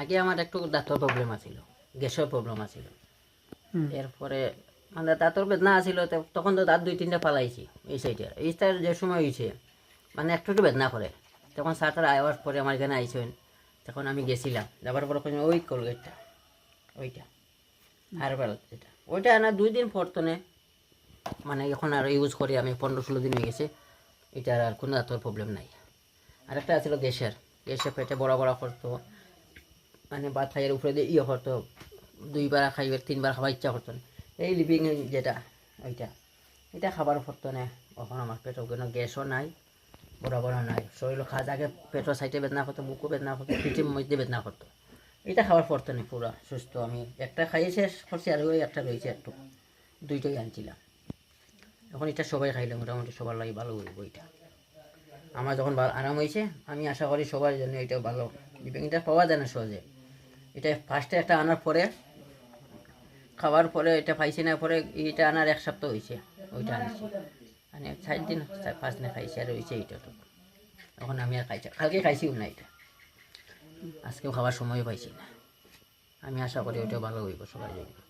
আগে আমার একটু দাঁতর প্রবলেম আছিল গ্যাসের প্রবলেম আছিল। এরপরে মানে দাঁতর বেদনা আছিল তখন তো দাঁত দুই তিনটা পালাইছি এই সাইডে এই সাইড যে সময় হয়েছে মানে একটু একটু বেদনা করে। তখন স্যার তারা পরে আমার এখানে আইসেন তখন আমি গেছিলাম। যাবার পরে ওই কলগেটটা ওইটা হারবাল যেটা। ওইটা না দুই দিন পর তো মানে এখন আর ইউজ করি আমি পনেরো ষোলো দিন হয়ে গেছে এটার আর কোনো দাঁতর প্রবলেম নাই। আরেকটা আছিল গ্যাসের গ্যাসের পেটে বড় বড় করতো মানে ভাত খাইয়ের উপরে দিয়ে ইয়ে করতো, দুইবার খাইবার, তিনবার খাবার ইচ্ছা করতো। এই লিভিং যেটা, ওইটা। এটা খাবার করতো না। এখন আমার পেটে কোনো গ্যাসও নাই বড় বড় নাই। শরীর আগে পেটের সাইডে বেদনা করতো, বুকও বেদনা করতো, পিঠের মধ্যে বেদনা করতো। এটা খাবার পড়তো না, পুরো সুস্থ। আমি একটা খাইয়ে শেষ করছি, আর ওই একটা রয়েছে একটু। দুইটাই আনছিলাম। এখন এটা সবাই খাইলে, মোটামুটি সবার লাগে ভালো হইব এটা। আমার যখন আরাম হয়েছে আমি আশা করি সবার জন্য এটা ভালো। লিভিং এটা পাওয়া যায় না সহজে। এটা ফার্স্টে একটা আনার পরে, খাওয়ার পরে এটা পাইছি না, পরে এটা আনার এক সপ্তাহ হয়েছে ওইটা আনছি। মানে চার দিন ফার্স্ট দিন খাইছি আর হয়েছে এইটা তো। এখন আমি আর খাইছি কালকে খাইছি না এটা। আজকেও খাওয়ার সময় পাইছি না। আমি আশা করি ওইটা ভালো হইব, সবাই জন্য